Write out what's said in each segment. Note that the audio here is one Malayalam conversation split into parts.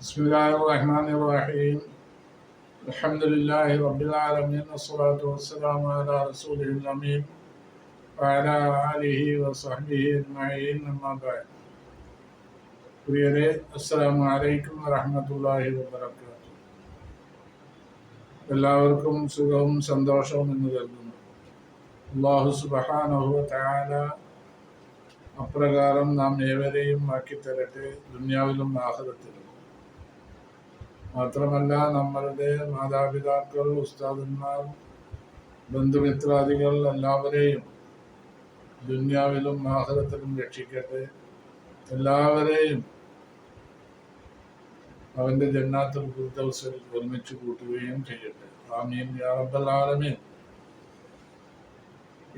بسم الله الرحمن الرحيم الحمد لله رب العالمين والصلاة والسلام على رسوله الأمين وعلى آله وصحبه أجمعين أما بعد പ്രിയരെ അസ്സലാമു അലൈക്കും വറഹ്മത്തുള്ളാഹി വബറകാതുഹു എല്ലാവർക്കും സുഖവും സന്തോഷവും എന്ന് കരുതുന്നു അള്ളാഹു സുബ്ഹാനഹു വ തആല അപ്രകാരം നാം ഏവരെയും ആക്കി തരട്ടെ ദുനിയാവിലും ആഹ്റത്തിലും മാത്രമല്ല നമ്മളുടെ മാതാപിതാക്കൾ ഉസ്താദന്മാർ ബന്ധുമിത്രാദികൾ എല്ലാവരെയും ദുന്യാവിലും ആഹ്ലത്തിലും രക്ഷിക്കട്ടെ. എല്ലാവരെയും അവന്റെ ജന്നാത്തിൽ ഫിർദൗസിൽ ഒരുമിച്ച് കൂട്ടുകയും ചെയ്യട്ടെ. ആമീൻ. യാ റബ്ബൽ ആലമീൻ.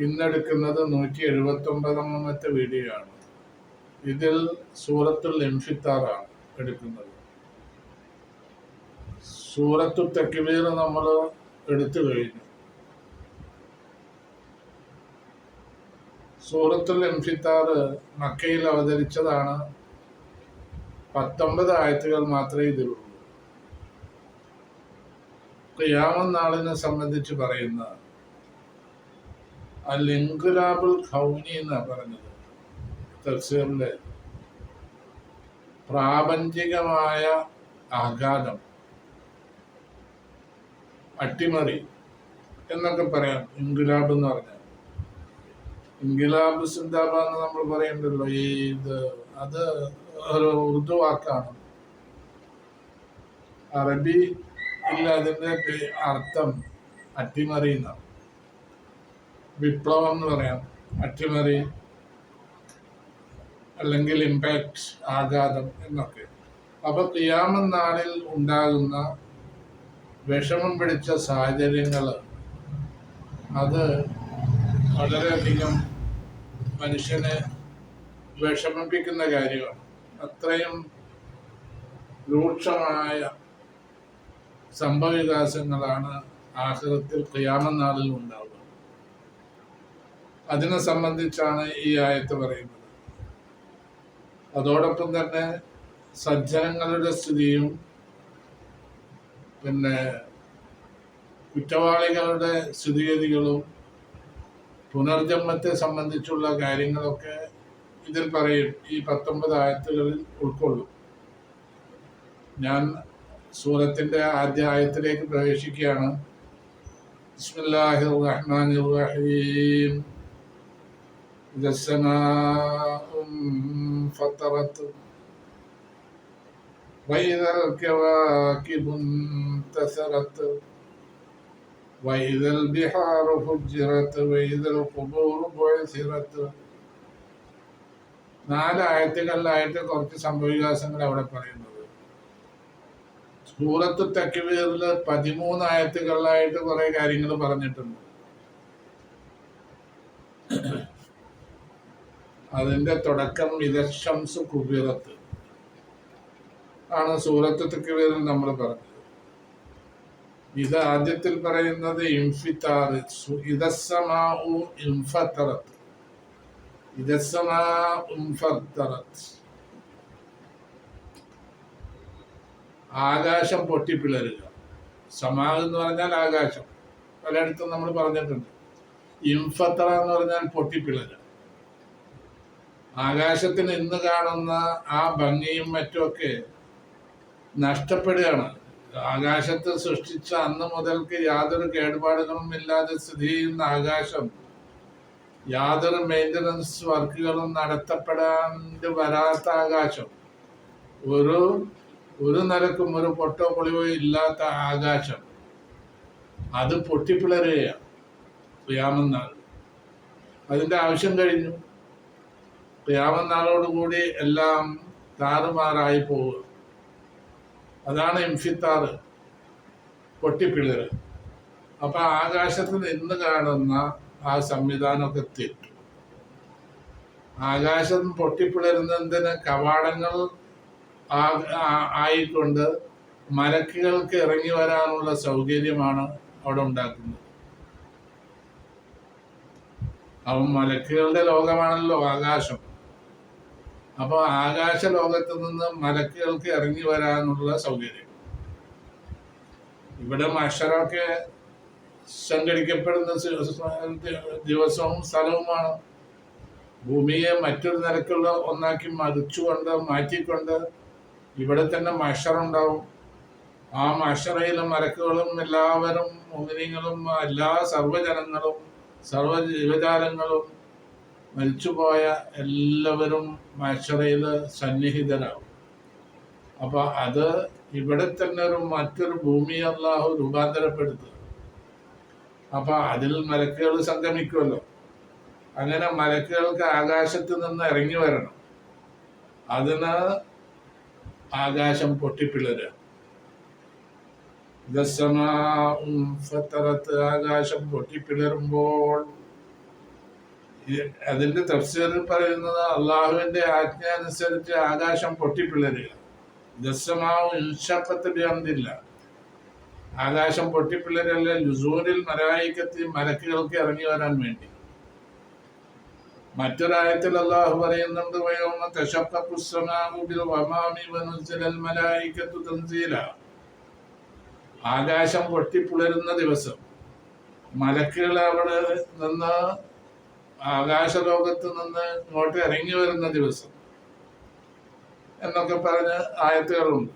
ഇന്നെടുക്കുന്നത് നൂറ്റി എഴുപത്തി ഒമ്പതാമത്തെ വീഡിയോ ആണ് ഇതിൽ സൂറത്തുൽ എംഫിത്താറാണ് എടുക്കുന്നത്. സൂറത്തു തക്ബീർ നമ്മൾ എടുത്തു കഴിഞ്ഞു. സൂറത്തുൽ എംഫിത്താർ മക്കയിൽ അവതരിച്ചതാണ്. പത്തൊമ്പത് ആയത്തുകൾ മാത്രമേ ഇതിലുള്ളൂ. ക്യാമം നാളിനെ സംബന്ധിച്ച് പറയുന്ന അൽ ഇൻകുലാബുൽ ഖൗനി എന്നാണ് പറഞ്ഞത്. തഫ്സീറിലെ പ്രാപഞ്ചികമായ ആഘാതം. അട്ടിമറി എന്നൊക്കെ പറയാം. ഇൻഗുലാബ് എന്ന് പറഞ്ഞാൽ. ഇൻഗുലാബ് സിന്ദാബ എന്ന് നമ്മൾ പറയണ്ടല്ലോ. ഈ ഇത് അത് ഒരു ഉറുദു വാക്കാണ്. അറബി ഇല്ല അതിന്റെ അർത്ഥം അട്ടിമറി എന്നാണ്. വിപ്ലവം എന്ന് പറയാം. അട്ടിമറി അല്ലെങ്കിൽ ഇമ്പാക്ട് ആഘാതം എന്നൊക്കെ. അപ്പൊ ക്രിയാമൻ നാളിൽ ഉണ്ടാകുന്ന വിഷമം പിടിച്ച സാഹചര്യങ്ങൾ അത് വളരെയധികം മനുഷ്യനെ വിഷമിപ്പിക്കുന്ന കാര്യമാണ്. അത്രയും രൂക്ഷമായ സംഭവവികാസങ്ങളാണ് ആഹൃതത്തിൽ ക്രിയാമനാളിൽ ഉണ്ടാവുക. അതിനെ സംബന്ധിച്ചാണ് ഈ ആയത്ത് പറയുന്നത്. അതോടൊപ്പം തന്നെ സജ്ജനങ്ങളുടെ സ്ഥിതിയും പിന്നെ കുറ്റവാളികളുടെ സ്ഥിതിഗതികളും പുനർജന്മത്തെ സംബന്ധിച്ചുള്ള കാര്യങ്ങളൊക്കെ ഇതിൽ പറയും ഈ പത്തൊമ്പത് ആയത്തുകളിൽ ഉൾക്കൊള്ളും. ഞാൻ സൂറത്തിന്റെ ആദ്യ ആയത്തിലേക്ക് പ്രവേശിക്കുകയാണ്. ബിസ്മില്ലാഹിർ റഹീം وإذا الكواكب انتثرت وإذا البحار فجرت وإذا القبور بعثرت നാല് ആയത്തുകളിലായിട്ട് കുറച്ച് സംഭവവികാസങ്ങൾ അവിടെ പറയുന്നത് സൂറത്ത് തക്വീറിൽ പതിമൂന്ന് ആയത്തുകളിലായിട്ട് കുറെ കാര്യങ്ങൾ പറഞ്ഞിട്ടുണ്ട് അതിന്റെ തുടക്കം ഇതശംസ് കുബിറത്ത് ആണ് സൂറത്ത് തക്വീറിൽ നമ്മൾ പറഞ്ഞത്. ഇത് ആദ്യത്തിൽ പറയുന്നത് ഇൻഫിത്താർ ഇതസമാഉ ഇൻഫത്തറത്ത് ഇതസമാ ഇൻഫത്തറത്ത് ആകാശം പൊട്ടിപ്പിളരുക. സമാ എന്ന് പറഞ്ഞാൽ ആകാശം. പലയിടത്തും നമ്മൾ പറഞ്ഞിട്ടുണ്ട്. ഇംഫത്തറ എന്ന് പറഞ്ഞാൽ പൊട്ടിപ്പിളരുക. ആകാശത്തിന് ഇന്ന് കാണുന്ന ആ ഭംഗിയും മറ്റുമൊക്കെ നഷ്ടപ്പെടുകയാണ്. ആകാശത്ത് സൃഷ്ടിച്ച അന്ന് മുതൽക്ക് യാതൊരു കേടുപാടുകളും ഇല്ലാതെ സ്ഥിതി ചെയ്യുന്ന ആകാശം യാതൊരു മെയിന്റനൻസ് വർക്കുകളും നടത്തപ്പെടാണ്ട് വരാത്ത ആകാശം ഒരു ഒരു നിലക്കും ഒരു പൊട്ടോ പൊളിവോ ഇല്ലാത്ത ആകാശം അത് പൊട്ടിപ്പിളരുകയാണ് ക്രിയാമന്നാൾ അതിന്റെ ആവശ്യം കഴിഞ്ഞു. ക്രിയാമന്നാളോടുകൂടി എല്ലാം താറുമാറായി പോവുക അതാണ് ഇംഫിത്താറ് പൊട്ടിപ്പിളിർ അപ്പൊ ആകാശത്ത് നിന്ന് കാണുന്ന ആ സംവിധാനമൊക്കെ തെറ്റും. ആകാശം പൊട്ടിപ്പിളരുന്നതിന് കവാടങ്ങൾ ആയിക്കൊണ്ട് മലക്കുകൾക്ക് ഇറങ്ങി വരാനുള്ള സൗകര്യമാണ് അവിടെ ഉണ്ടാക്കുന്നത്. അവൻ മലക്കുകളുടെ ലോകമാണല്ലോ ആകാശം. അപ്പോൾ ആകാശ ലോകത്ത് നിന്ന് മലക്കുകൾക്ക് ഇറങ്ങി വരാനുള്ള സൗകര്യം. ഇവിടെ മഷറൊക്കെ സംഘടിക്കപ്പെടുന്ന ദിവസവും സ്ഥലവുമാണ്. ഭൂമിയെ മറ്റൊരു നിരക്കുള്ള ഒന്നാക്കി മറിച്ചുകൊണ്ട് മാറ്റിക്കൊണ്ട് ഇവിടെ തന്നെ മഷറുണ്ടാവും. ആ മഷറയിലെ മരക്കുകളും എല്ലാവരും മോഹിനികളും എല്ലാ സർവജനങ്ങളും സർവ ജീവജാലങ്ങളും മരിച്ചുപോയ എല്ലാവരും മഷറയിൽ സന്നിഹിതരാകും. അപ്പൊ അത് ഇവിടെ തന്നെ ഒരു മറ്റൊരു ഭൂമി അള്ളാഹു രൂപാന്തരപ്പെടുത്തുക. അപ്പൊ അതിൽ മലക്കുകൾ സംഗമിക്കുമല്ലോ. അങ്ങനെ മലക്കുകൾക്ക് ആകാശത്ത് നിന്ന് ഇറങ്ങി വരണം. അതിന് ആകാശം പൊട്ടിപ്പിളരുക. ആകാശം പൊട്ടിപ്പിളരുമ്പോൾ അതിന്റെ തഫ്സീറിൽ പറയുന്നത് അള്ളാഹുവിന്റെ ആജ്ഞ അനുസരിച്ച് ആകാശം പൊട്ടിപ്പിളരുക ദസ്സമാവും ഇൻഷക്കത്തിന്റെ അന്തില്ല ആകാശം പൊട്ടിപ്പിളരല്ല ലുസൂരിൽ മരായിക്കത്തി മരക്കുകൾക്ക് ഇറങ്ങി വരാൻ വേണ്ടി. മറ്റൊരായത്തിൽ അള്ളാഹു പറയുന്നുണ്ട് വയോമ തശക്കുസ്സമാകുബിൽ വമാമി തൻസീല. ആകാശം പൊട്ടിപ്പുളരുന്ന ദിവസം മലക്കുകൾ അവിടെ നിന്ന് ആകാശലോകത്ത് നിന്ന് ഇങ്ങോട്ട് ഇറങ്ങി വരുന്ന ദിവസം എന്നൊക്കെ പറഞ്ഞ് ആയത്തുകളുണ്ട്.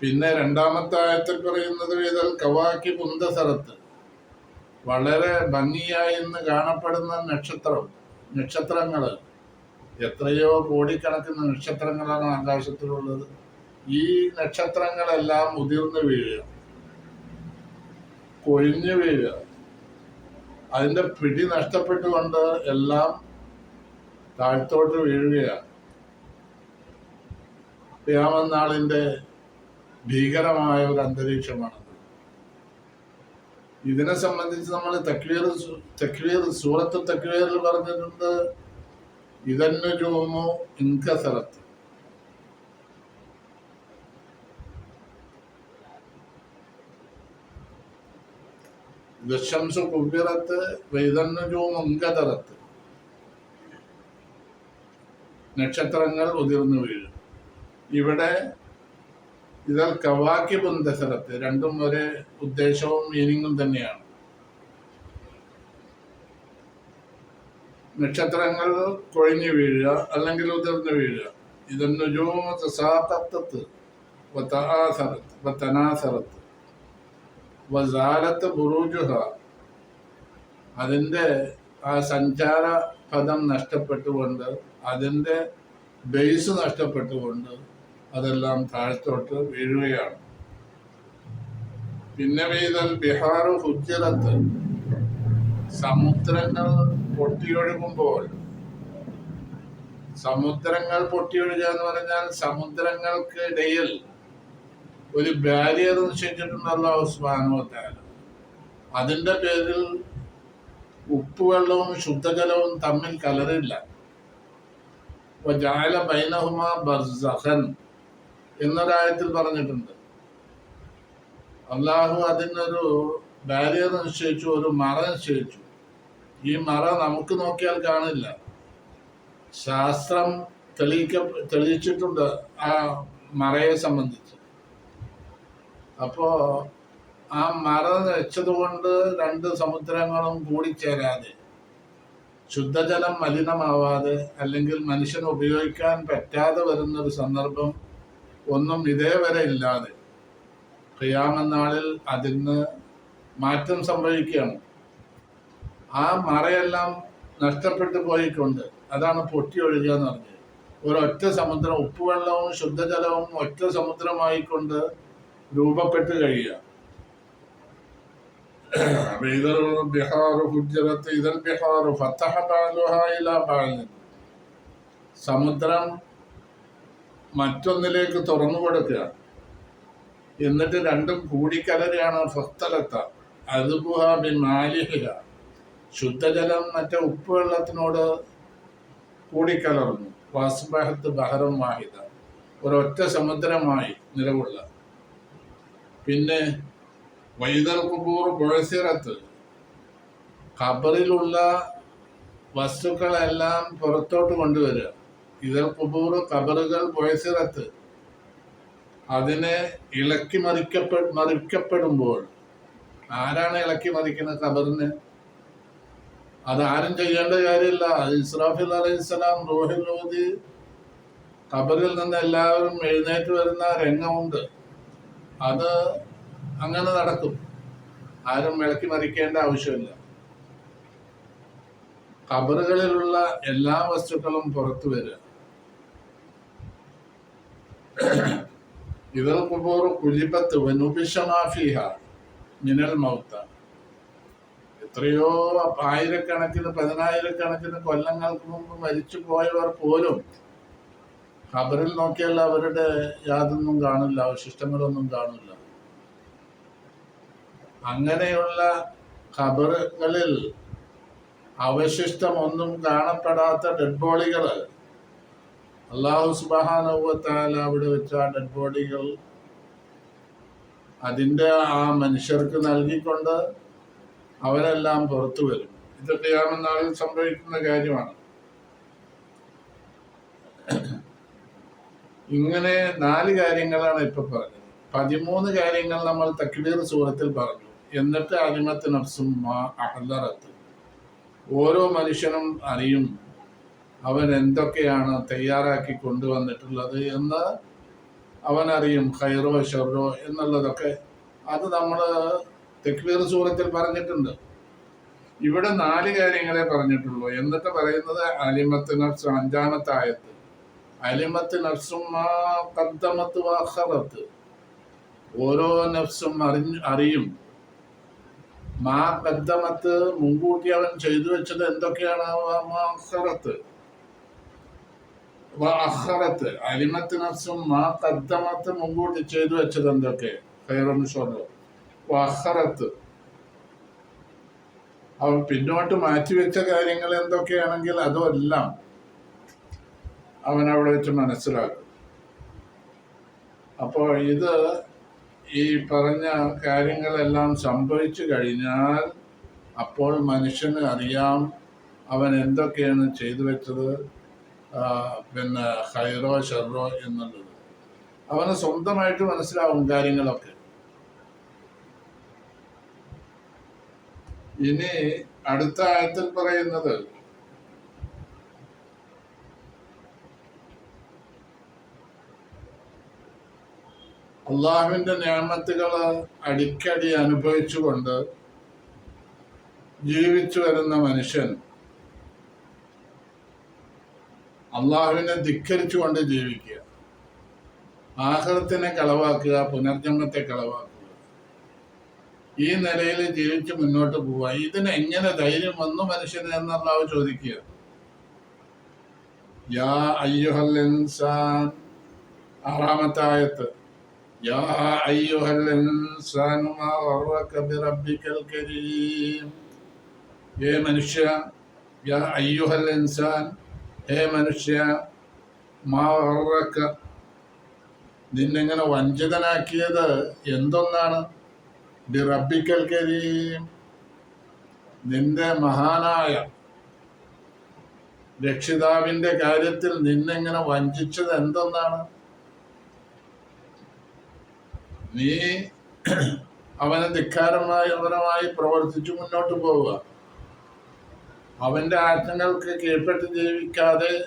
പിന്നെ രണ്ടാമത്തെ ആയത്തിൽ പറയുന്നത് ഇതൽ കവാക്കി പുന്തസറത്ത് വളരെ ഭംഗിയായി ഇന്ന് കാണപ്പെടുന്ന നക്ഷത്രം നക്ഷത്രങ്ങൾ എത്രയോ കോടിക്കണക്കിന് നക്ഷത്രങ്ങളാണ് ആകാശത്തിലുള്ളത്. ഈ നക്ഷത്രങ്ങളെല്ലാം മുതിർന്നു വീഴുക കൊഴിഞ്ഞു വീഴുക. അതിന്റെ പിടി നഷ്ടപ്പെട്ടുകൊണ്ട് എല്ലാം താഴ്ത്തോട്ട് വീഴുകയാണ്. യാമനാളിന്റെ ഭീകരമായ ഒരു അന്തരീക്ഷമാണ് ഇതിനെ സംബന്ധിച്ച് നമ്മൾ തക്വീർ തക്വീർ സൂറത്ത് തക്വീറിൽ പറഞ്ഞിട്ടുണ്ട് ഇതന്നെ രൂമോ ഇൻകസറത്ത് കുബിറത്ത് വൈതന്നു രൂമു ഇൻകതറത്ത് നക്ഷത്രങ്ങൾ ഉതിർന്നു വീഴും. ഇവിടെ ഇതൽ കവാക്കി ബന്ധസരത്ത് രണ്ടും ഒരേ ഉദ്ദേശവും മീനിങ്ങും തന്നെയാണ്. നക്ഷത്രങ്ങൾ കൊഴിഞ്ഞു വീഴുക അല്ലെങ്കിൽ ഉതിർന്നു വീഴുക. ഇതൊന്നു ജൂമത്ത് വതആസറത്ത് വതനാസറത്ത് വസാലത്ത് ബുറൂജുഹ. അതിന്റെ ആ സഞ്ചാര പദം നഷ്ടപ്പെട്ടുകൊണ്ട് അതിന്റെ ബേസ് നഷ്ടപ്പെട്ടുകൊണ്ട് അതെല്ലാം താഴ്ത്തോട്ട് വീഴുകയാണ്. പിന്നെ പെയ്തൽ ബിഹാർ ഹുജറത്ത് സമുദ്രങ്ങൾ പൊട്ടിയൊഴുകുമ്പോൾ സമുദ്രങ്ങൾ പൊട്ടിയൊഴുകുക എന്ന് പറഞ്ഞാൽ സമുദ്രങ്ങൾക്ക് ഇടയിൽ ഒരു ബാരിയർ നിശ്ചയിച്ചിട്ടുണ്ടല്ലോ ഉസ്മാനുവത്താല അതിന്റെ പേരിൽ ഉപ്പുവെള്ളവും ശുദ്ധജലവും തമ്മിൽ കലറില്ല. ജാല ബൈനഹുമ ബർസഖൻ എന്നൊരായത്തിൽ പറഞ്ഞിട്ടുണ്ട്. അള്ളാഹു അതിനൊരു ബാരിയർ നിശ്ചയിച്ചു ഒരു മറ നിശ്ചയിച്ചു. ഈ മറ നമുക്ക് നോക്കിയാൽ കാണില്ല. ശാസ്ത്രം തെളിയിക്ക തെളിയിച്ചിട്ടുണ്ട് ആ മറയെ സംബന്ധിച്ച്. അപ്പോ ആ മറ വെച്ചതുകൊണ്ട് രണ്ട് സമുദ്രങ്ങളും കൂടിച്ചേരാതെ ശുദ്ധജലം മലിനമാവാതെ അല്ലെങ്കിൽ മനുഷ്യന് ഉപയോഗിക്കാൻ പറ്റാതെ വരുന്ന ഒരു സന്ദർഭം ഒന്നും ഇതേവരെ ഇല്ലാതെ ക്രിയാമെന്നാളിൽ അതിന് മാറ്റം സംഭവിക്കുകയാണ്. ആ മറയെല്ലാം നഷ്ടപ്പെട്ടു പോയിക്കൊണ്ട് അതാണ് പൊട്ടി ഒഴുകുക എന്ന് പറഞ്ഞത്. ഒരൊറ്റ സമുദ്രം ഉപ്പുവെള്ളവും ശുദ്ധജലവും ഒറ്റ സമുദ്രമായിക്കൊണ്ട് രൂപപ്പെട്ട് കഴിയുക. സമുദ്രം മറ്റൊന്നിലേക്ക് തുറന്നു കൊടുക്കുക. എന്നിട്ട് രണ്ടും കൂടിക്കലരെയാണ് ഫസ്തലത്ത അതുബുഹ ബി മാലിഹിക ശുദ്ധജലം മറ്റേ ഉപ്പുവെള്ളത്തിനോട് കൂടിക്കലർന്നു. വാസ്ബഹത്ത് ബഹറം വാഹിത ഒരൊറ്റ സമുദ്രമായി നിലവുള്ള പിന്നെ വൈദൽ കുബൂർ ബുഴസിറത്ത് ഖബറിലുള്ള വസ്തുക്കളെല്ലാം പുറത്തോട്ട് കൊണ്ടുവരിക. ഇതിൽ കുബൂർ ഖബറുകൾ ബോയസിറത്ത് അതിനെ ഇളക്കി മറിക്കപ്പെ മറിക്കപ്പെടുമ്പോൾ ആരാണ് ഇളക്കി മറിക്കുന്നത് ഖബറിന്? അത് ആരും ചെയ്യേണ്ട കാര്യമില്ല. ഇസ്രാഫിൽ അലൈഹിസ്സലാം റോഹിൽ ഊതി ഖബറിൽ നിന്ന് എല്ലാവരും എഴുന്നേറ്റ് വരുന്ന രംഗമുണ്ട്. അത് അങ്ങനെ നടക്കും. ആരും വിളക്കി മറിക്കേണ്ട ആവശ്യമില്ല. കബറുകളിലുള്ള എല്ലാ വസ്തുക്കളും പുറത്തു വരിക. ഇതിൽ കുബൂർ കുലിബത്ത് വനുപിഷമാഫിഹ മിനൽ മൗത്ത. എത്രയോ ആയിരക്കണക്കിന് പതിനായിരക്കണക്കിന് കൊല്ലങ്ങൾക്ക് മുമ്പ് മരിച്ചു പോയവർ പോലും ഖബറിൽ നോക്കിയാൽ അവരുടെ യാതൊന്നും കാണില്ല അവശിഷ്ടങ്ങളൊന്നും കാണില്ല. അങ്ങനെയുള്ള ഖബറുകളിൽ അവശിഷ്ടം ഒന്നും കാണപ്പെടാത്ത ഡെഡ് ബോഡികൾ അള്ളാഹു സുബാനവത്താൽ അവിടെ വെച്ച ആ ഡെഡ് ബോഡികൾ അതിന്റെ ആ മനുഷ്യർക്ക് നൽകിക്കൊണ്ട് അവരെല്ലാം പുറത്തു വരും. ഇത് ചെയ്യാമെന്നാളിൽ സംഭവിക്കുന്ന കാര്യമാണ്. ഇങ്ങനെ നാല് കാര്യങ്ങളാണ് ഇപ്പൊ പറഞ്ഞത്. പതിമൂന്ന് കാര്യങ്ങൾ നമ്മൾ തക്ലീർ സൂറത്തിൽ പറഞ്ഞു. എന്നിട്ട് അലിമത്ത് നഫ്സും അഹ്ലറത്ത്. ഓരോ മനുഷ്യനും അറിയും അവൻ എന്തൊക്കെയാണ് തയ്യാറാക്കി കൊണ്ടുവന്നിട്ടുള്ളത് എന്ന് അവൻ അറിയും. ഖൈറോ ഷെറോ എന്നുള്ളതൊക്കെ അത് നമ്മൾ തെക്ബീർ സൂറത്തിൽ പറഞ്ഞിട്ടുണ്ട്. ഇവിടെ നാല് കാര്യങ്ങളെ പറഞ്ഞിട്ടുള്ളൂ. എന്നിട്ട് പറയുന്നത് അലിമത്ത് നഫ്സ് അലിമത്ത് നഫ്സും മാ കദ്ദമത്ത് വാഹറത്ത് ഓരോ നഫ്സും അറിഞ്ഞ് അറിയും. മാ കദ്ദമത്ത് മുൻകൂട്ടി അവൻ ചെയ്തു വെച്ചത് എന്തൊക്കെയാണ്? മാഹറത്ത് അഹറത്ത് അലിമത്ത് നഫ്സും മാ കദ്ദമത്ത് മുൻകൂട്ടി ചെയ്തു വെച്ചത് എന്തൊക്കെ? അഹറത്ത് അവൻ പിന്നോട്ട് മാറ്റിവെച്ച കാര്യങ്ങൾ എന്തൊക്കെയാണെങ്കിൽ അതുമെല്ലാം അവൻ അവിടെ വെച്ച് മനസ്സിലാക്കും. അപ്പോൾ ഇത് ഈ പറഞ്ഞ കാര്യങ്ങളെല്ലാം സംഭവിച്ചു കഴിഞ്ഞാൽ അപ്പോൾ മനുഷ്യന് അറിയാം അവൻ എന്തൊക്കെയാണ് ചെയ്തു വെച്ചത് പിന്നെ ഹൈറോ ഷെറോ എന്നുള്ളത്. അവന് സ്വന്തമായിട്ട് മനസ്സിലാവും കാര്യങ്ങളൊക്കെ. ഇനി അടുത്ത ആയത്തിൽ പറയുന്നത് അള്ളാഹുവിന്റെ നിയമത്തുകൾ അടിക്കടി അനുഭവിച്ചുകൊണ്ട് ജീവിച്ചു വരുന്ന മനുഷ്യൻ അള്ളാഹുവിനെ ധിക്കരിച്ചുകൊണ്ട് ജീവിക്കുക. ആഹൃത്തിനെ കളവാക്കുക പുനർജന്മത്തെ കളവാക്കുക. ഈ നിലയിൽ ജീവിച്ച് മുന്നോട്ട് പോവുക. ഇതിന് എങ്ങനെ ധൈര്യം വന്നു മനുഷ്യന് എന്ന് ചോദിക്കുക. യാ അയ്യുഹൽ ഇൻസാൻ. ആറാമത്തെ ആയത്ത്. യാ അയ്യുഹൽ الإنسان ما غرك بربك കരീം. ഏ മനുഷ്യ യാ അയ്യുഹൽ ഇൻസാൻ ഹേ മനുഷ്യ മാ ഗർറക നിന്നെങ്ങനെ വഞ്ചിതനാക്കിയത് എന്തൊന്നാണ്? ബിറബ്ബിക്കൽ കരീം. നിന്റെ മഹാനായ രക്ഷിതാവിന്റെ കാര്യത്തിൽ നിന്നെങ്ങനെ വഞ്ചിച്ചത് എന്തെന്നാണ്? നീ അവനെ ധിക്കാരമായി അവനമായി പ്രവർത്തിച്ചു മുന്നോട്ട് പോവുക. അവന്റെ ആജ്ഞകൾക്ക് കീഴ്പ്പെട്ട് ജീവിക്കാതെ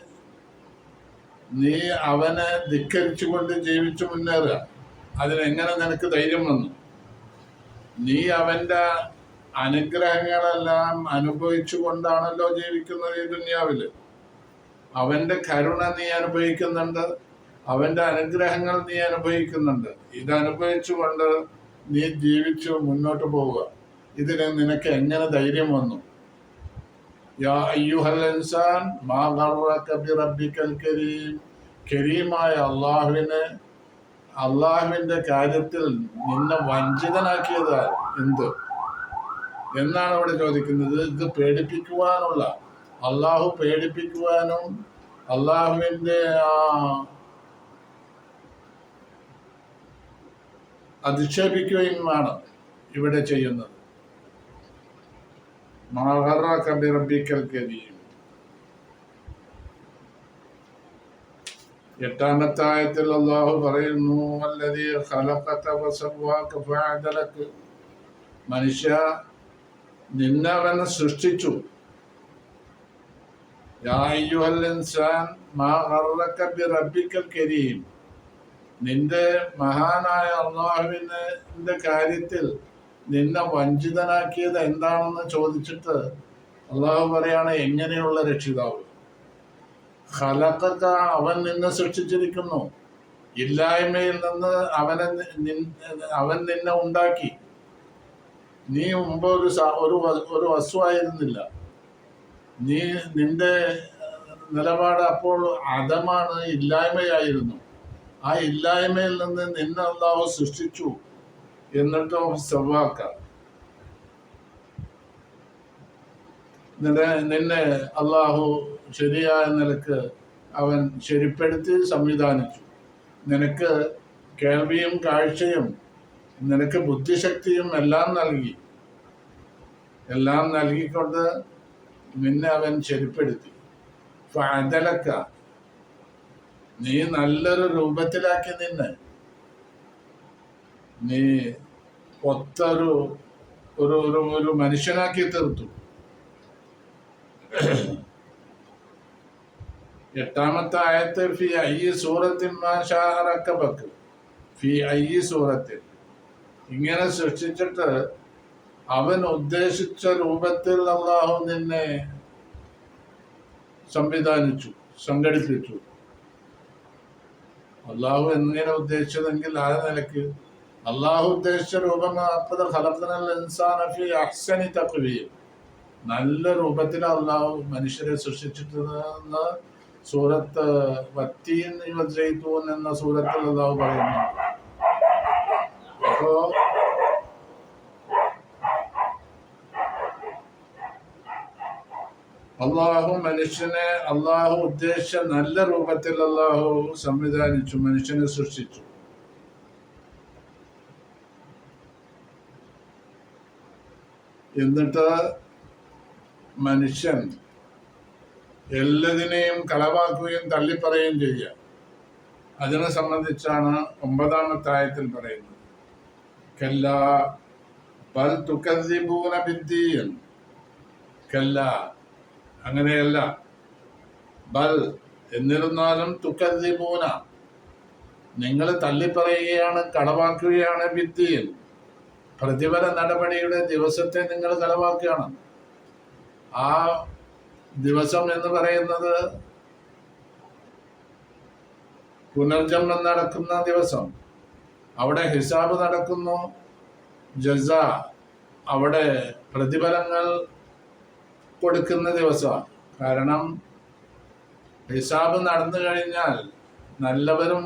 നീ അവനെ ധിക്കരിച്ചുകൊണ്ട് ജീവിച്ചു മുന്നേറുക. അതിനെങ്ങനെ നിനക്ക് ധൈര്യം വന്നു? നീ അവന്റെ അനുഗ്രഹങ്ങളെല്ലാം അനുഭവിച്ചു കൊണ്ടാണല്ലോ ജീവിക്കുന്നത് ഈ ദുന്യാവിൽ. അവന്റെ കരുണ നീ അനുഭവിക്കുന്നുണ്ട്. അവന്റെ അനുഗ്രഹങ്ങൾ നീ അനുഭവിക്കുന്നുണ്ട്. ഇത് അനുഭവിച്ചുകൊണ്ട് നീ ജീവിച്ചു മുന്നോട്ട് പോവുക. ഇതിന് നിനക്ക് എങ്ങനെ ധൈര്യം വന്നു? യാ അയ്യുഹൽ ഇൻസാൻ മാ ബി റബ്ബിക്കൽ കരീം. കരീമായ അള്ളാഹുവിനെ അള്ളാഹുവിന്റെ കാര്യത്തിൽ നിന്നെ വഞ്ചിതനാക്കിയത് എന്ത്? എന്നാണ് അവിടെ ചോദിക്കുന്നത്. ഇത് പേടിപ്പിക്കുവാനുള്ള അള്ളാഹു പേടിപ്പിക്കുവാനും അള്ളാഹുവിന്റെ ആ അധിക്ഷേപിക്കുകയുമാണ് ഇവിടെ ചെയ്യുന്നത്. മാഹറ കബി റബിക്കൽ കരീം എട്ടാമത്തെ ആയത്തിൽ അള്ളാഹു പറയുന്നു അല്ലതി ഖലഖത്തലക്ക് മനുഷ്യ നിന്നവൻ സൃഷ്ടിച്ചു. യാ അയ്യുഹൽ ഇൻസാൻ മാ റബ്ബിക്കൽ കരീം നിന്റെ മഹാനായ അള്ളാഹുവിന്റെ കാര്യത്തിൽ നിന്നെ വഞ്ചിതനാക്കിയത് എന്താണെന്ന് ചോദിച്ചിട്ട് അള്ളാഹു പറയാണ് എങ്ങനെയുള്ള രക്ഷിതാവ്? ഹലക്കൊക്കെ അവൻ നിന്നെ സൃഷ്ടിച്ചിരിക്കുന്നു. ഇല്ലായ്മയിൽ നിന്ന് അവനെ അവൻ നിന്നെ ഉണ്ടാക്കി. നീ മുമ്പ് ഒരു ഒരു വസ്തുവായിരുന്നില്ല. നീ നിന്റെ നിലപാട് അപ്പോൾ അതമാണ് ഇല്ലായ്മയായിരുന്നു. ആ ഇല്ലായ്മയിൽ നിന്ന് നിന്നെ അള്ളാഹു സൃഷ്ടിച്ചു എന്നിട്ടും സവാക്ക നിന്നെ അള്ളാഹു ശരിയായ നിലയ്ക്ക് അവൻ ശരിപ്പെടുത്തി സംവിധാനിച്ചു. നിനക്ക് കേൾവിയും കാഴ്ചയും നിനക്ക് ബുദ്ധിശക്തിയും എല്ലാം നൽകി. എല്ലാം നൽകിക്കൊണ്ട് നിന്നെ അവൻ ശരിപ്പെടുത്തി. ഫഅദലക്ക നീ നല്ലൊരു രൂപത്തിലാക്കി നിന്നെ. നീ ഒത്തൊരു ഒരു ഒരു ഒരു മനുഷ്യനാക്കി തീർത്തു. എട്ടാമത്തെ ആയത്ത് ഫി ഐ സൂറത്തിൻ മാഷാറക്കബക്ക് ഫി ഐ സൂറത്തിൽ ഇങ്ങനെ സൃഷ്ടിച്ചിട്ട് അവൻ ഉദ്ദേശിച്ച രൂപത്തിൽ അള്ളാഹു നിന്നെ സംവിധാനിച്ചു സംഘടിപ്പിച്ചു. അള്ളാഹു എങ്ങനെ ഉദ്ദേശിച്ചതെങ്കിൽ ആ നിലയ്ക്ക്. അള്ളാഹു ഉദ്ദേശിച്ച രൂപം അപ്പത് ഖലഖനൽ ഇൻസാന ഫി അഹ്സനി തഖ്വീം നല്ല രൂപത്തിൽ അള്ളാഹു മനുഷ്യരെ സൃഷ്ടിച്ചിട്ടുണ്ടെന്ന് സൂറത്ത് വത്തീൻ ജയിത്തു എന്ന സൂറത്തിൽ അള്ളാഹു പറയുന്നു. അപ്പോ അള്ളാഹു മനുഷ്യനെ അള്ളാഹു ഉദ്ദേശിച്ച നല്ല രൂപത്തിൽ അള്ളാഹു സംവിധാനിച്ചു മനുഷ്യനെ സൃഷ്ടിച്ചു. എന്നിട്ട് മനുഷ്യൻ എല്ലാതിനെയും കളവാക്കുകയും തള്ളിപ്പറയുകയും ചെയ്യുക. അതിനെ സംബന്ധിച്ചാണ് ഒമ്പതാമത്തെ ആയത്തിൽ പറയുന്നത്. കല്ല ബൽ തുക്കൂന ബിദ്ദീൻ. കല്ല അങ്ങനെയല്ല. ബൽ എന്നിരുന്നാലും തുക്കദ്ദിബൂന. നിങ്ങൾ തള്ളിപ്പറയുകയാണ് കളവാക്കുകയാണ് ഭിത്തിയിൽ. പ്രതിഫല നടപടിയുടെ ദിവസത്തെ നിങ്ങൾ കളവാക്കുകയാണ്. ആ ദിവസം എന്ന് പറയുന്നത് പുനർജന്മം നടക്കുന്ന ദിവസം. അവിടെ ഹിസാബ് നടക്കുന്നു. ജസ അവിടെ പ്രതിഫലങ്ങൾ കൊടുക്കുന്ന ദിവസമാണ്. കാരണം ഹിസാബ് നടന്നു കഴിഞ്ഞാൽ നല്ലവരും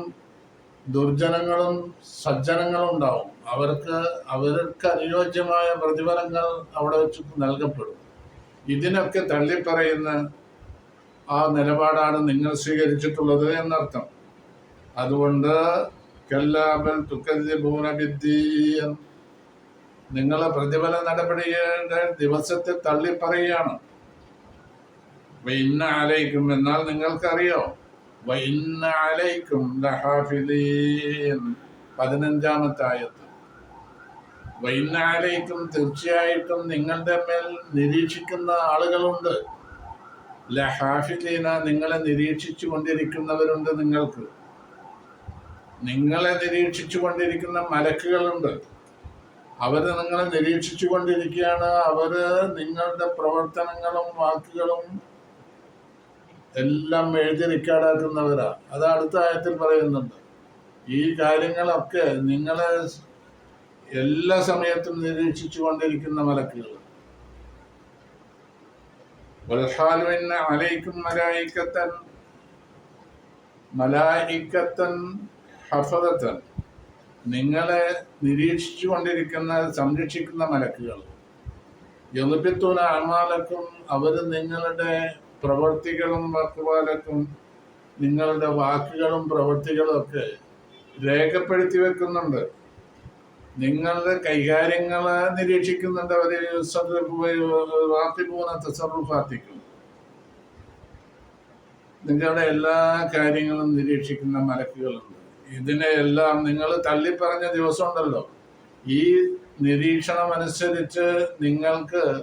ദുർജനങ്ങളും സജ്ജനങ്ങളും ഉണ്ടാവും. അവർക്ക് അവർക്ക് അനുയോജ്യമായ പ്രതിഫലങ്ങൾ അവിടെ വെച്ച് നൽകപ്പെടും. ഇതിനൊക്കെ തള്ളിപ്പറയുന്ന ആ നിലപാടാണ് നിങ്ങൾ സ്വീകരിച്ചിട്ടുള്ളത് എന്നർത്ഥം. അതുകൊണ്ട് കല്ലാബൽ തുക്കദ്ദിബൂനബിദ്ദീൻ നിങ്ങളെ പ്രതിഫല നടപടിയുടെ ദിവസത്തെ തള്ളിപ്പറയുകയാണ്. വൈന്ന ആലയിക്കും എന്നാൽ നിങ്ങൾക്കറിയോ? വൈന്ന ആലയിക്കും ലഹാഫിലീൻ പതിനഞ്ചാമത്തെ ആയത്ത്. വൈന്ന തീർച്ചയായിട്ടും നിങ്ങളുടെ മേൽ നിരീക്ഷിക്കുന്ന ആളുകളുണ്ട്. ലഹാഫിലീന നിങ്ങളെ നിരീക്ഷിച്ചു കൊണ്ടിരിക്കുന്നവരുണ്ട് നിങ്ങൾക്ക്. നിങ്ങളെ നിരീക്ഷിച്ചു കൊണ്ടിരിക്കുന്ന മലക്കുകളുണ്ട്. അവർ നിങ്ങളെ നിരീക്ഷിച്ചു കൊണ്ടിരിക്കുകയാണ് അവർ നിങ്ങളുടെ പ്രവർത്തനങ്ങളും വാക്കുകളും എല്ലാം എഴുതി റെക്കോർഡാക്കുന്നവരാ. അത് അടുത്ത ആയത്തിൽ പറയുന്നുണ്ട്. ഈ കാര്യങ്ങളൊക്കെ നിങ്ങളെ എല്ലാ സമയത്തും നിരീക്ഷിച്ചു കൊണ്ടിരിക്കുന്ന മലക്കുകൾ അലൈക്കും മലായിക്കത്തൻ മലായിക്കത്തൻ ഹഫദത്തൻ. നിങ്ങളെ നിരീക്ഷിച്ചു കൊണ്ടിരിക്കുന്ന സംരക്ഷിക്കുന്ന മലക്കുകൾ. എളുപ്പത്തൂന ആൾമാലക്കും അവർ നിങ്ങളുടെ പ്രവർത്തികളും വാക്കുപാലക്കും നിങ്ങളുടെ വാക്കുകളും പ്രവൃത്തികളും ഒക്കെ രേഖപ്പെടുത്തി വെക്കുന്നുണ്ട്. നിങ്ങളുടെ കൈകാര്യങ്ങളെ നിരീക്ഷിക്കുന്നുണ്ട് അവർ റാത്തിപൂന തസറുഫാത്തിക്കും. നിങ്ങളുടെ എല്ലാ കാര്യങ്ങളും നിരീക്ഷിക്കുന്ന മലക്കുകളുണ്ട്. ഇതിനെയെല്ലാം നിങ്ങൾ തള്ളിപ്പറഞ്ഞ ദിവസം ഉണ്ടല്ലോ ഈ നിരീക്ഷണം അനുസരിച്ച് നിങ്ങൾക്ക്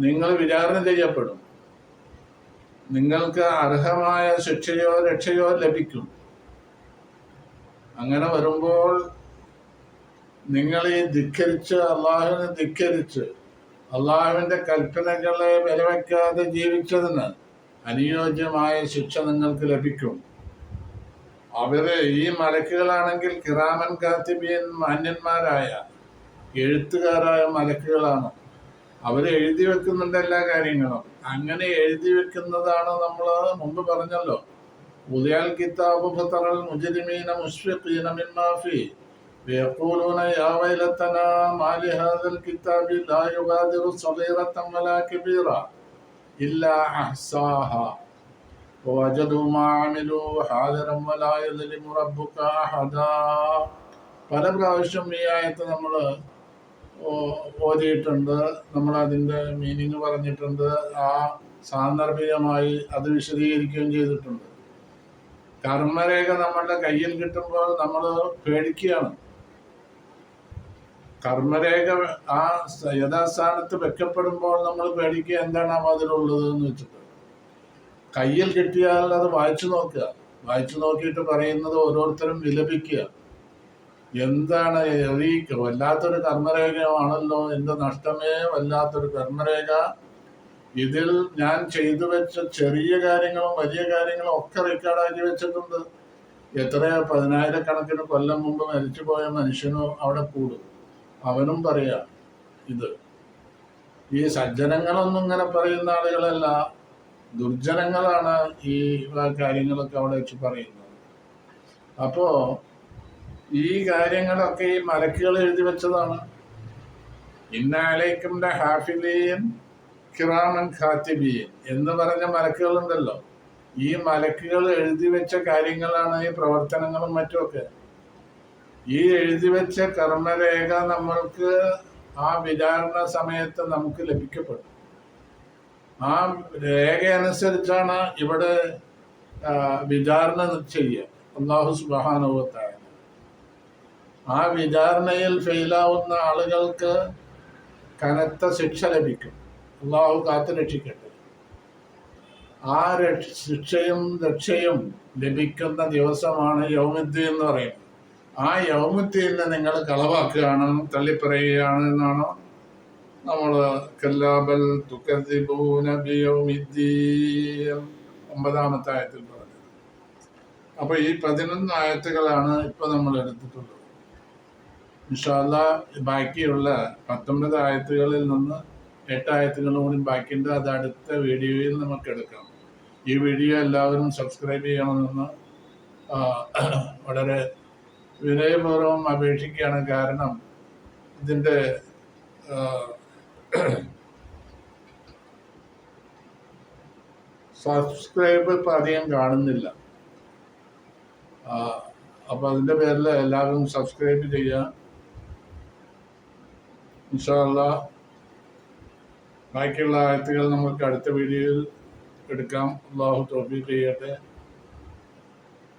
നിങ്ങൾ വിചാരണ ചെയ്യപ്പെടും. നിങ്ങൾക്ക് അർഹമായ ശിക്ഷയോ രക്ഷയോ ലഭിക്കും. അങ്ങനെ വരുമ്പോൾ നിങ്ങൾ ഈ ധിക്കരിച്ച് അള്ളാഹുവിനെ ധിക്കരിച്ച് അള്ളാഹുവിന്റെ കൽപ്പനകളെ വിലവെക്കാതെ ജീവിച്ചതിന് അനുയോജ്യമായ ശിക്ഷ നിങ്ങൾക്ക് ലഭിക്കും. അവര് ഈ മലക്കുകളാണെങ്കിൽ കിറാമൻ കാത്തിബിയൻ മാന്യന്മാരായ എഴുത്തുകാരായ മലക്കുകളാണ് അവര് എഴുതി വെക്കുന്നുണ്ട് എല്ലാ കാര്യങ്ങളും അങ്ങനെ എഴുതി വെക്കുന്നതാണ് നമ്മൾ മുമ്പ് പറഞ്ഞല്ലോ ഉദയാൽ കിതാബ് ഫതറൽ മുജ്രിമീന മുഷ്ഫിഖീന മിമ്മാ ഫീ ويقولون يا ويلتنا ما لهذا الكتاب لا يغادر صغيرة ولا كبيرة إلا أحصاها ووجدوا ما عملوا حاضرا ولا يظلم ربك أحدا പല പ്രാവശ്യം ഈ ആയത്ത് നമ്മൾ ഓതിയിട്ടുണ്ട് നമ്മൾ അതിൻ്റെ മീനിങ് പറഞ്ഞിട്ടുണ്ട് ആ സാന്ദർഭികമായി അത് വിശദീകരിക്കുകയും ചെയ്തിട്ടുണ്ട് കർമ്മരേഖ നമ്മളുടെ കയ്യിൽ കിട്ടുമ്പോൾ നമ്മൾ പേടിക്കുകയാണ് കർമ്മരേഖ ആ യഥാസ്ഥാനത്ത് വെക്കപ്പെടുമ്പോൾ നമ്മൾ പേടിക്കുക എന്താണ് ആ അതിലുള്ളത് എന്ന് വെച്ചിട്ട് കയ്യിൽ കിട്ടിയാൽ അത് വായിച്ചു നോക്കുക. വായിച്ചു നോക്കിയിട്ട് പറയുന്നത് ഓരോരുത്തരും വിലപിക്കുക. എന്താണ് എറിയിക്കുക വല്ലാത്തൊരു കർമ്മരേഖയാണല്ലോ എന്റെ നഷ്ടമേ വല്ലാത്തൊരു കർമ്മരേഖ. ഇതിൽ ഞാൻ ചെയ്തു വെച്ച ചെറിയ കാര്യങ്ങളും വലിയ കാര്യങ്ങളും ഒക്കെ റെക്കോർഡാക്കി വെച്ചിട്ടുണ്ട്. എത്രയോ പതിനായിരക്കണക്കിന് കൊല്ലം മുമ്പ് മരിച്ചുപോയ മനുഷ്യനും അവിടെ കൂടും. അവനും പറയാ ഇത്. ഈ സജ്ജനങ്ങളൊന്നും ഇങ്ങനെ പറയുന്ന ആളുകളല്ല. ദുർജനങ്ങളാണ് ഈ കാര്യങ്ങളൊക്കെ അവിടെ വെച്ച് പറയുന്നത്. അപ്പോ ഈ കാര്യങ്ങളൊക്കെ ഈ മലക്കുകൾ എഴുതി വെച്ചതാണ്. ഇന്നാലേക്കുംടെ ഹാഫിലീൻ കിറാമൻ ഖാത്തിബിയൻ എന്ന് പറഞ്ഞ മലക്കുകളുണ്ടല്ലോ. ഈ മലക്കുകൾ എഴുതി വെച്ച കാര്യങ്ങളാണ് ഈ പ്രവർത്തനങ്ങളും മറ്റുമൊക്കെ. ഈ എഴുതി വെച്ച കർമ്മരേഖ നമ്മൾക്ക് ആ വിചാരണ സമയത്ത് നമുക്ക് ലഭിക്കപ്പെടും ആ രേഖ അനുസരിച്ചാണ് ഇവിടെ വിചാരണ ചെയ്യുക. അള്ളാഹു സുബാനുഭവത്തായ ആ വിചാരണയിൽ ഫെയിലാവുന്ന ആളുകൾക്ക് കനത്ത ശിക്ഷ ലഭിക്കും. അള്ളാഹു കാത്തു രക്ഷിക്കട്ടെ. ആ ശിക്ഷയും രക്ഷയും ലഭിക്കുന്ന ദിവസമാണ് യൗമുദ്ദീൻ എന്ന് പറയുന്നത്. ആ യൗമുദ്ദീനെ നിങ്ങൾ കളവാക്കുകയാണെന്നും തള്ളിപ്പറയുകയാണ് എന്നാണ് നമ്മൾ കല്ലാബൽ ഒമ്പതാമത്തെ ആയത്തിൽ പറഞ്ഞത്. അപ്പൊ ഈ പതിനൊന്ന് ആയത്തുകളാണ് ഇപ്പൊ നമ്മൾ എടുത്തിട്ടുള്ളത്. ഇൻഷാല്ല ബാക്കിയുള്ള പത്തൊമ്പത് ആയത്തുകളിൽ നിന്ന് എട്ട് ആയത്തുകളും കൂടി ബാക്കിയുണ്ട്. അത് അടുത്ത വീഡിയോയിൽ നമുക്ക് എടുക്കാം. ഈ വീഡിയോ എല്ലാവരും സബ്സ്ക്രൈബ് ചെയ്യണമെന്ന് വളരെ വിനയപൂർവം അപേക്ഷിക്കുകയാണ് കാരണം ഇതിന്റെ സബ്സ്ക്രൈബ് ഇപ്പം അധികം കാണുന്നില്ല. അപ്പോൾ അതിന്റെ പേരിൽ എല്ലാവരും സബ്സ്ക്രൈബ് ചെയ്യുക ഇൻഷാല്ല ബാക്കിയുള്ള ആയത്തുകൾ നമുക്ക് അടുത്ത വീഡിയോയിൽ എടുക്കാം. അള്ളാഹു ടോപ്പിക് ചെയ്യട്ടെ.